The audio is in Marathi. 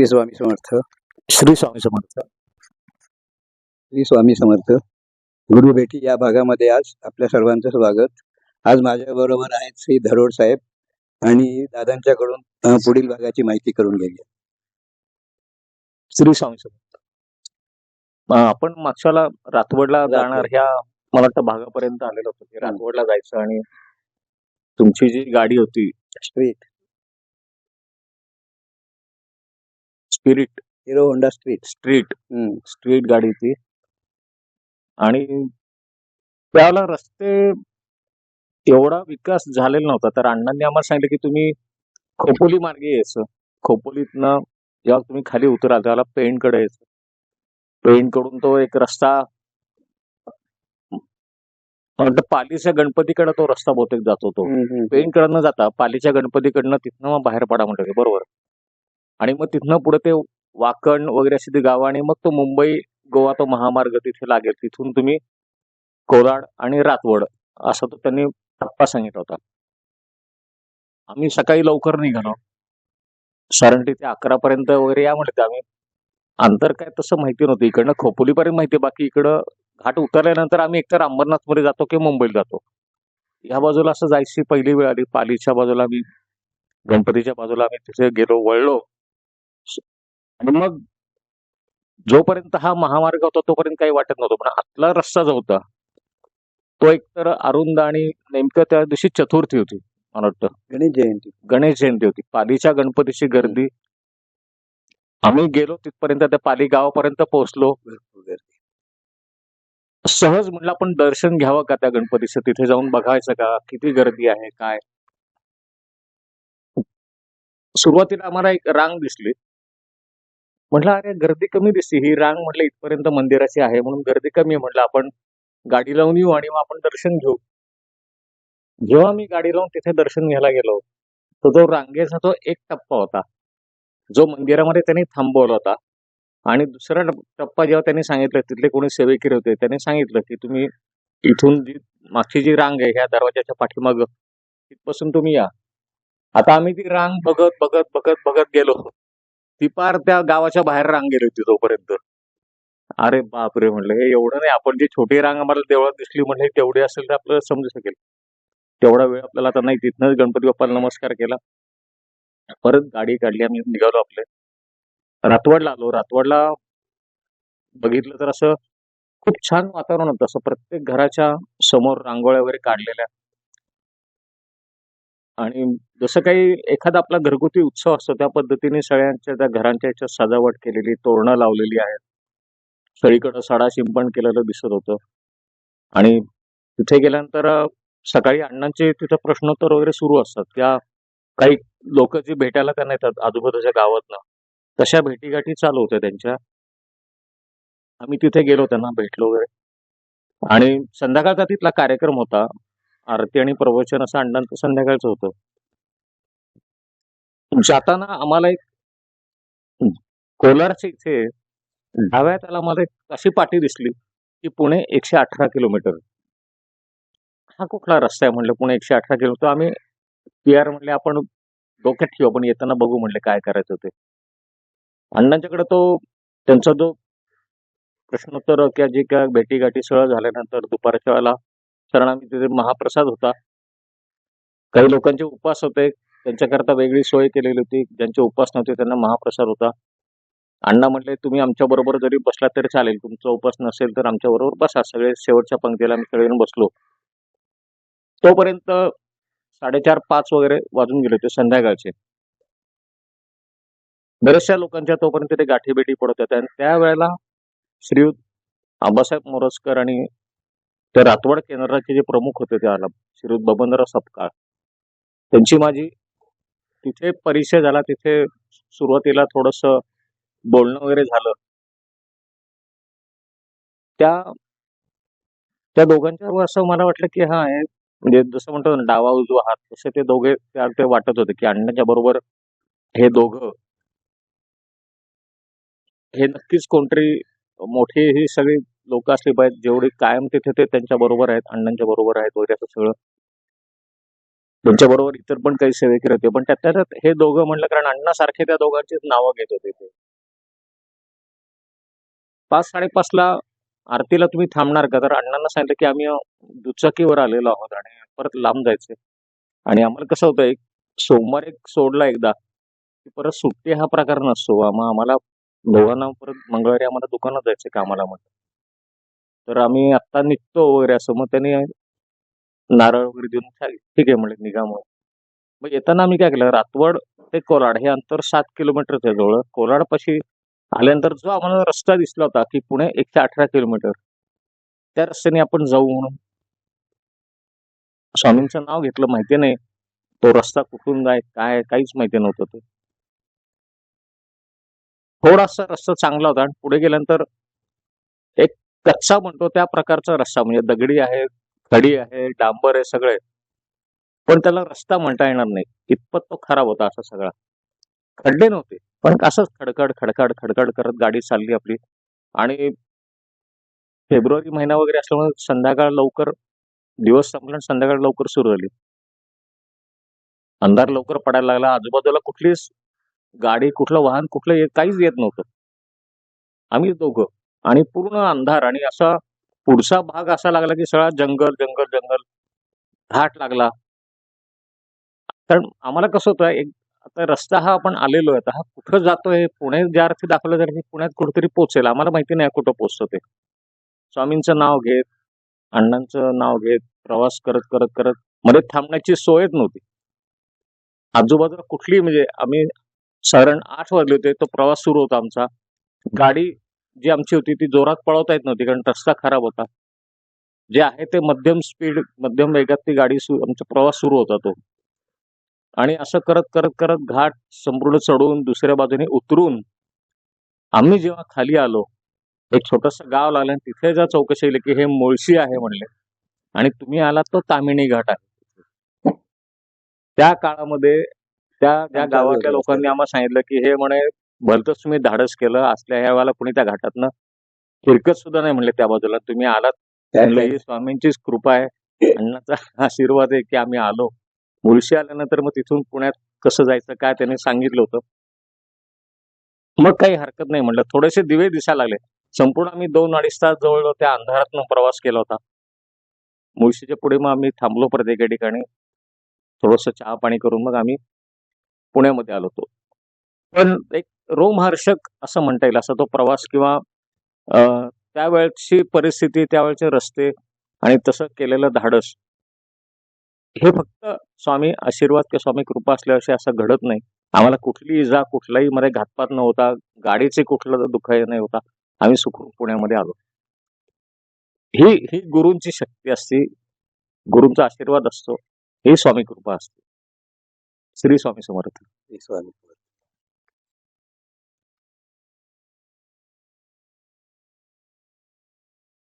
श्री स्वामी समर्थ. श्री स्वामी समर्थ. श्री स्वामी समर्थ. गुरु भेटी या भागामध्ये आज आपल्या सर्वांचं स्वागत. आज माझ्या बरोबर आहेत श्री धरोड साहेब आणि दादांच्याकडून पुढील भागाची माहिती करून घेऊया. श्री स्वामी समर्थ. आपण मागच्याला रातवडला जाणार ह्या मला वाटतं भागापर्यंत आलेलो होतो. की रातवडला जायचं आणि तुमची जी गाडी होती street spirit. Hero Honda street. Street. हम्म. स्ट्रीट गाडी ती. आणि त्यावेळेला रस्ते एवढा विकास झालेला नव्हता. तर अण्णांनी आम्हाला सांगितलं की तुम्ही खोपोली मार्गे यायचं. खोपोलीतनं जेव्हा तुम्ही खाली उतराल त्यावेळेला पेणकडे यायचं. पेणकडून तो एक रस्ता मला वाटतं पालीच्या गणपतीकडे तो रस्ता बहुतेक जातो तो हम्म, हम्म. पेणकडे न जाता पालीच्या गणपतीकडनं तिथनं मग बाहेर पडा म्हणलं बरोबर. आणि मग तिथनं पुढे ते वाकण वगैरे अशी ती गावं आणि मग तो मुंबई गोवा तो महामार्ग तिथे लागेल. तिथून तुम्ही कोराड आणि रातवड असा तो त्यांनी टप्पा सांगितला होता. आम्ही सकाळी लवकर निघालो. साधारण तिथे अकरा पर्यंत वगैरे या म्हणते आम्ही. अंतर काय तसं माहिती नव्हतं. इकडनं खोपोलीपर्यंत माहिती आहे, बाकी इकडं घाट उतरल्यानंतर आम्ही एकतर अंबरनाथमध्ये जातो किंवा मुंबईला जातो. ह्या बाजूला असं जायची पहिली वेळ आली. पालीच्या बाजूला आम्ही गणपतीच्या बाजूला आम्ही तिथे गेलो वळलो. आणि मग जोपर्यंत हा महामार्ग होता तोपर्यंत काही वाटत नव्हतं. पण आतला रस्ता जो होता तो एकतर अरुंद आणि नेमकं त्या दिवशी चतुर्थी होती मला वाटतं. गणेश जयंती. गणेश जयंती होती. पालीच्या गणपतीची गर्दी. आम्ही गेलो तिथपर्यंत त्या पाली गावापर्यंत पोहोचलो. सहज म्हटलं आपण दर्शन घ्यावं का त्या गणपतीचं? तिथे जाऊन बघायचं का? किती गर्दी आहे? काय? सुरुवातीला आम्हाला एक रांग दिसली. म्हटलं अरे गर्दी कमी दिसते. ही रांग म्हटलं इथपर्यंत मंदिराची आहे. म्हणून गर्दी कमी आहे म्हटलं आपण गाडी लावून येऊ आणि मग आपण दर्शन घेऊ. जेव्हा मी गाडी लावून तिथे दर्शन घ्यायला गेलो तर जो रांगेचा तो एक टप्पा होता. जो मंदिरामध्ये त्यांनी थांबवला होता. आणि दुसरा टप्पा जेव्हा त्यांनी सांगितलं तिथले कोणी सेवेकरी होते त्यांनी सांगितलं की तुम्ही इथून जी मागची जी रांग आहे ह्या दरवाजाच्या पाठीमाग तिथपासून तुम्ही या. आता आम्ही ती रांग बघत बघत बघत बघत गेलो. ती पार त्या गावाच्या बाहेर रांग गेली होती तोपर्यंत अरे बापरे म्हणलं हे एवढं नाही आपण जी छोटी रांग आम्हाला देवळात दिसली म्हणले तेवढी असेल तर आपल्याला समजू शकेल. तेवढा वेळ आपल्याला आता नाही तिथनंच गणपती बाप्पाला नमस्कार केला. परत गाडी काढली आम्ही निघालो आपले. रातवडला आलो रातवडला बघितलं तर असं खूप छान वातावरण होतं. असं प्रत्येक घराच्या समोर रांगोळ्या वगैरे काढलेल्या. आणि जसं काही एखादा आपला घरगुती उत्सव असतो त्या पद्धतीने सगळ्यांच्या त्या घरांच्या याच्यात सजावट केलेली तोरणं लावलेली आहेत. सगळीकडं सडा शिंपण केलेलं दिसत होतं. आणि तिथे गेल्यानंतर सकाळी अण्णांचे तिथे प्रश्नोत्तर वगैरे सुरू असतात. त्या काही लोक जी भेटायला त्यांना येतात आजूबाजूच्या गावातनं तशा भेटीगाठी चालू होत्या त्यांच्या. आम्ही तिथे गेलो त्यांना भेटलो वगैरे. आणि संध्याकाळचा तिथला कार्यक्रम होता. आरती आणि प्रवचन असं अण्णांचं संध्याकाळचं होतं. जाताना आम्हाला एक कोलारच्या इथे डाव्या त्याला मला एक अशी पाटी दिसली की पुणे एकशे अठरा किलोमीटर. हा कुठला रस्ता आहे म्हणलं? पुणे एकशे अठरा किलोमीटर. आम्ही पी आर म्हणले आपण डोक्यात ठेवू आपण येताना बघू म्हणले काय करायचं ते. अण्णांच्याकडे तो त्यांचा जो प्रश्नोत्तर किंवा जे काय भेटीगाठी सगळं झाल्यानंतर दुपारच्या वेळेला कारण आम्ही तिथे महाप्रसाद होता काही लोकांचे उपवास होते. त्यांच्याकरता वेगळी सोय केलेली होती. ज्यांचे उपास नव्हते त्यांना महाप्रसाद होता. अण्णा म्हटले तुम्ही आमच्या बरोबर जरी बसला तरी चालेल. तुमचा उपास नसेल तर आमच्या बरोबर बसा. सगळे शेवटच्या पंक्तीला आम्ही सगळेजण बसलो. तोपर्यंत साडेचार पाच वगैरे वाजून गेले होते संध्याकाळचे. बऱ्याचशा लोकांच्या तोपर्यंत ते गाठीभेटी पडत होत्या. आणि त्यावेळेला श्रीयुत आबासाहेब मोरजकर आणि त्या रातवाड केंद्राचे जे प्रमुख होते त्या श्री बबनराव सपकाळ. त्यांची माझी तिथे परिचय झाला तिथे सुरुवातीला थोडस बोलणं वगैरे झालं. त्या त्या दोघांच्या असं मला वाटलं की हा म्हणजे जसं म्हणतो ना डावा उजवा हात तसे ते दोघे त्या ते वाटत होते की अण्णाच्या बरोबर हे दोघं हे नक्कीच कोणतरी मोठी ही सगळी लोक असली पाहिजे जेवढी कायम तिथे ते त्यांच्या बरोबर आहेत अण्णांच्या बरोबर आहेत वगैरे असं सगळं. त्यांच्याबरोबर इतर पण काही सेवेकरी होते पण त्यात त्यात हे दोघं म्हणलं कारण अण्णा सारखे त्या दोघांचीच नावं घेत होते ते. पाच साडेपाचला आरतीला तुम्ही थांबणार का? तर अण्णांना सांगितलं की आम्ही दुचाकीवर आलेलो आहोत आणि परत लांब जायचे आणि आम्हाला कसं होतं एक सोमवार एक सोडला एकदा की परत सुट्टी हा प्रकार नसतो. आम्हा आम्हाला दोघांना परत मंगळवारी आम्हाला दुकानात जायचं कामाला म्हणलं तर आम्ही आत्ता निघतो वगैरे असं. मग त्यांनी नारळ वगैरे देऊन ठीक आहे म्हणले निघामुळे मग येताना आम्ही काय केलं? रातवड ते कोलाड हे अंतर सात किलोमीटरचं आहे जवळ. कोलाडपाशी आल्यानंतर जो आम्हाला रस्ता दिसला होता की पुणे एकशे अठरा किलोमीटर. त्या रस्त्याने आपण जाऊ म्हणून. स्वामींचं नाव घेतलं माहिती नाही. तो रस्ता कुठून जाय काय काहीच माहिती नव्हतं ते. थोडासा रस्ता चांगला होता आणि पुढे गेल्यानंतर कच्चा म्हणतो त्या प्रकारचा रस्ता. म्हणजे दगडी आहे खडी आहे डांबर आहे सगळे पण त्याला रस्ता म्हणता येणार नाही. इतपत तो खराब होता असा सगळा. खड्डे नव्हते. पण असंच खडखड खडखड खडखड करत गाडी चालली आपली. आणि फेब्रुवारी महिना वगैरे असल्यामुळे संध्याकाळ लवकर दिवस संपला संध्याकाळ लवकर सुरू झाली. अंधार लवकर पडायला लागला. आजूबाजूला कुठलीच गाडी कुठलं वाहन कुठलं काहीच येत नव्हतं. आम्ही दोघं. आणि पूर्ण अंधार आणि असा पुढचा भाग असा लागला की सगळा जंगल जंगल जंगल घाट लागला. कारण आम्हाला कसं होतं एक आता रस्ता हा आपण आलेलो आहे आता हा कुठं जातोय पुणे ज्या अर्थी दाखवलं तर मी पुण्यात कुठेतरी पोहोचेल. आम्हाला माहिती नाही कुठं पोहोचतो ते. स्वामींचं नाव घेत अण्णांचं नाव घेत प्रवास करत करत करत मध्ये थांबण्याची सोयच नव्हती. आजूबाजूला कुठली म्हणजे आम्ही साधारण आठ वाजले होते तो प्रवास सुरू होता आमचा. गाडी जी आमची होती ती जोरात पळवता येत नव्हती कारण रस्ता खराब होता. जे आहे ते मध्यम स्पीड मध्यम वेगात ती गाडी सु आमचा प्रवास सुरू होता तो. आणि असं करत करत करत घाट संपूर्ण चढून दुसऱ्या बाजूने उतरून आम्ही जेव्हा खाली आलो एक छोटस गाव लागलं आणि तिथे जा चौकशी केली की हे मुळशी आहे म्हणले. आणि तुम्ही आलात तो तामिणी घाट आहे. त्या काळामध्ये त्या त्या गावातल्या लोकांनी आम्हाला सांगितलं की हे म्हणे भलतंच तुम्ही धाडस केलं असल्या ह्या वेळेला कुणी त्या घाटातनं फिरकत सुद्धा नाही म्हणले त्या बाजूला. तुम्ही आलात म्हणलं ही स्वामींचीच कृपा आहे. अण्णाचा आशीर्वाद आहे की आम्ही आलो. मुळशी आल्यानंतर मग तिथून पुण्यात कसं जायचं काय त्याने सांगितलं होतं? मग काही हरकत नाही म्हणलं. थोडेसे दिवे दिसायला लागले. संपूर्ण आम्ही दोन अडीच तास जवळ त्या अंधारातनं प्रवास केला होता. मुळशीच्या पुढे मग आम्ही थांबलो परत एका ठिकाणी. थोडस चहा पाणी करून मग आम्ही पुण्यामध्ये आलो होतो. पण एक रोमहर्षक असं म्हणता येईल असा तो प्रवास किंवा त्यावेळची परिस्थिती त्यावेळचे रस्ते आणि तसं केलेलं धाडस. हे फक्त स्वामी आशीर्वाद किंवा स्वामी कृपा असल्याशिवाय असं घडत नाही. आम्हाला कुठली इजा कुठलाही मध्ये घातपात नव्हता गाडीचे कुठलं दुःख नाही होता आम्ही सुखरूप पुण्यामध्ये आलो. ही ही गुरूंची शक्ती असते गुरूंचा आशीर्वाद असतो ही स्वामी कृपा असते. श्री स्वामी समर्थ. स्वामी.